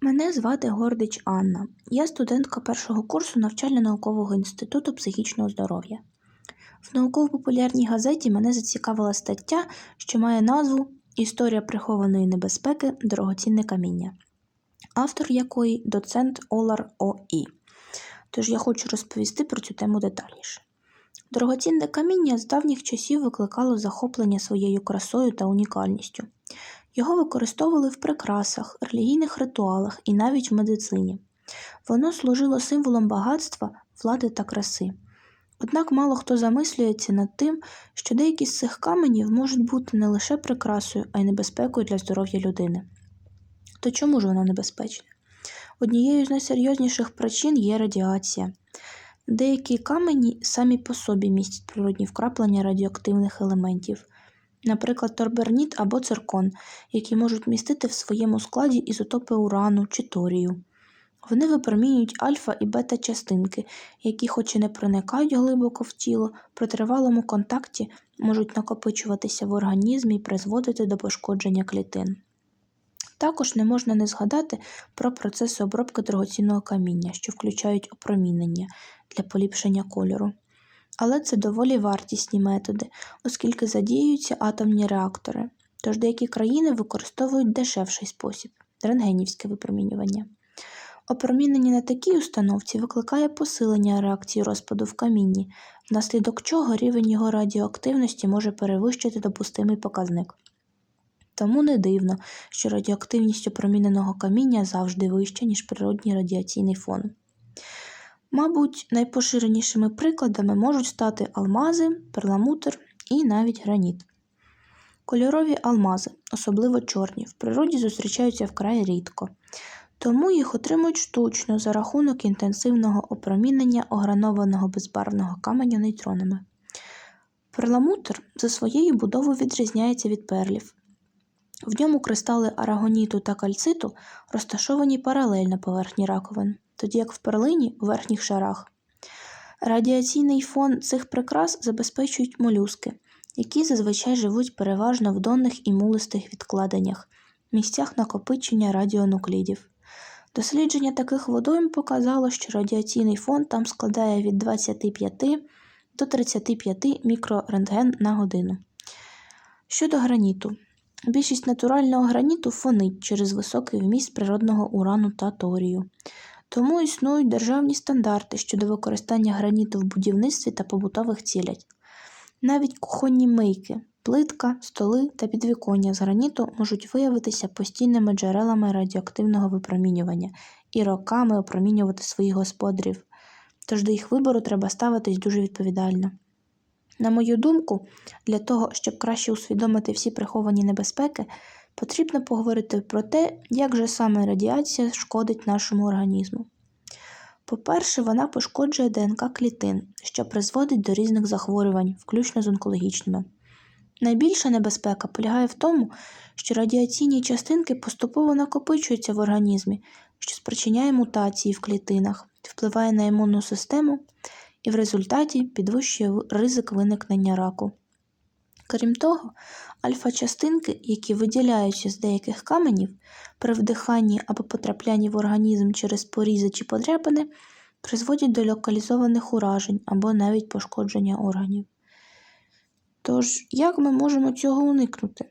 Мене звати Гордич Анна. Я студентка першого курсу навчально-наукового інституту психічного здоров'я. В науково-популярній газеті мене зацікавила стаття, що має назву Історія прихованої небезпеки дорогоцінне каміння, автор якої доцент Олар О.І. Тож я хочу розповісти про цю тему детальніше. Дорогоцінне каміння з давніх часів викликало захоплення своєю красою та унікальністю. Його використовували в прикрасах, релігійних ритуалах і навіть в медицині. Воно служило символом багатства, влади та краси. Однак мало хто замислюється над тим, що деякі з цих каменів можуть бути не лише прикрасою, а й небезпекою для здоров'я людини. То чому ж воно небезпечне? Однією з найсерйозніших причин є радіація. Деякі камені самі по собі містять природні вкраплення радіоактивних елементів, наприклад, торберніт або циркон, які можуть містити в своєму складі ізотопи урану чи торію. Вони випромінюють альфа і бета частинки, які, хоч і не проникають глибоко в тіло, при тривалому контакті можуть накопичуватися в організмі і призводити до пошкодження клітин. Також не можна не згадати про процеси обробки дорогоцінного каміння, що включають опромінення для поліпшення кольору. Але це доволі вартісні методи, оскільки задіюються атомні реактори. Тож деякі країни використовують дешевший спосіб рентгенівське випромінювання. Опромінення на такій установці викликає посилення реакції розпаду в камінні, внаслідок чого рівень його радіоактивності може перевищити допустимий показник. Тому не дивно, що радіоактивність опроміненого каміння завжди вища, ніж природній радіаційний фон. Мабуть, найпоширенішими прикладами можуть стати алмази, перламутр і навіть граніт. Кольорові алмази, особливо чорні, в природі зустрічаються вкрай рідко, тому їх отримують штучно за рахунок інтенсивного опромінення огранованого безбарвного каменю нейтронами. Перламутр за своєю будовою відрізняється від перлів. В ньому кристали арагоніту та кальциту розташовані паралельно поверхні раковин, тоді як в перлині у верхніх шарах. Радіаційний фон цих прикрас забезпечують молюски, які зазвичай живуть переважно в донних і мулистих відкладеннях, місцях накопичення радіонуклідів. Дослідження таких водойм показало, що радіаційний фон там складає від 25 до 35 мікрорентген на годину. Щодо граніту, більшість натурального граніту фонить через високий вміст природного урану та торію. Тому існують державні стандарти щодо використання граніту в будівництві та побутових цілях. Навіть кухонні мийки, плитка, столи та підвіконня з граніту можуть виявитися постійними джерелами радіоактивного випромінювання і роками опромінювати своїх господарів, тож до їх вибору треба ставитись дуже відповідально. На мою думку, для того, щоб краще усвідомити всі приховані небезпеки, потрібно поговорити про те, як же саме радіація шкодить нашому організму. По-перше, вона пошкоджує ДНК клітин, що призводить до різних захворювань, включно з онкологічними. Найбільша небезпека полягає в тому, що радіаційні частинки поступово накопичуються в організмі, що спричиняє мутації в клітинах, впливає на імунну систему і в результаті підвищує ризик виникнення раку. Крім того, альфа-частинки, які виділяються з деяких каменів, при вдиханні або потраплянні в організм через порізи чи подряпини, призводять до локалізованих уражень або навіть пошкодження органів. Тож, як ми можемо цього уникнути?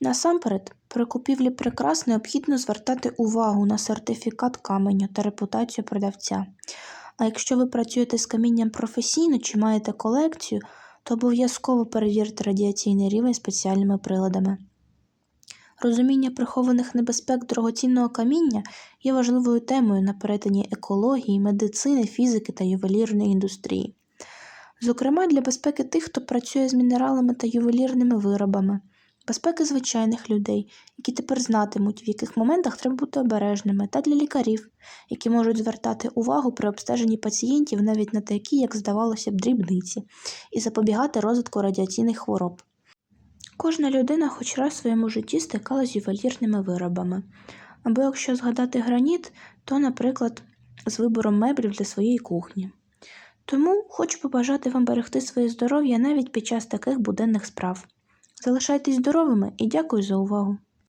Насамперед, при купівлі прикрас необхідно звертати увагу на сертифікат каменю та репутацію продавця. А якщо ви працюєте з камінням професійно чи маєте колекцію, то обов'язково перевірте радіаційний рівень спеціальними приладами. Розуміння прихованих небезпек дорогоцінного каміння є важливою темою на перетині екології, медицини, фізики та ювелірної індустрії. Зокрема, для безпеки тих, хто працює з мінералами та ювелірними виробами, безпеки звичайних людей, які тепер знатимуть, в яких моментах треба бути обережними, та для лікарів, які можуть звертати увагу при обстеженні пацієнтів навіть на такі, як здавалося б, дрібниці, і запобігати розвитку радіаційних хвороб. Кожна людина хоч раз в своєму житті стикалася з ювелірними виробами. Або якщо згадати граніт, то, наприклад, з вибором меблів для своєї кухні. Тому хочу побажати вам берегти своє здоров'я навіть під час таких буденних справ. Залишайтесь здоровими і дякую за увагу!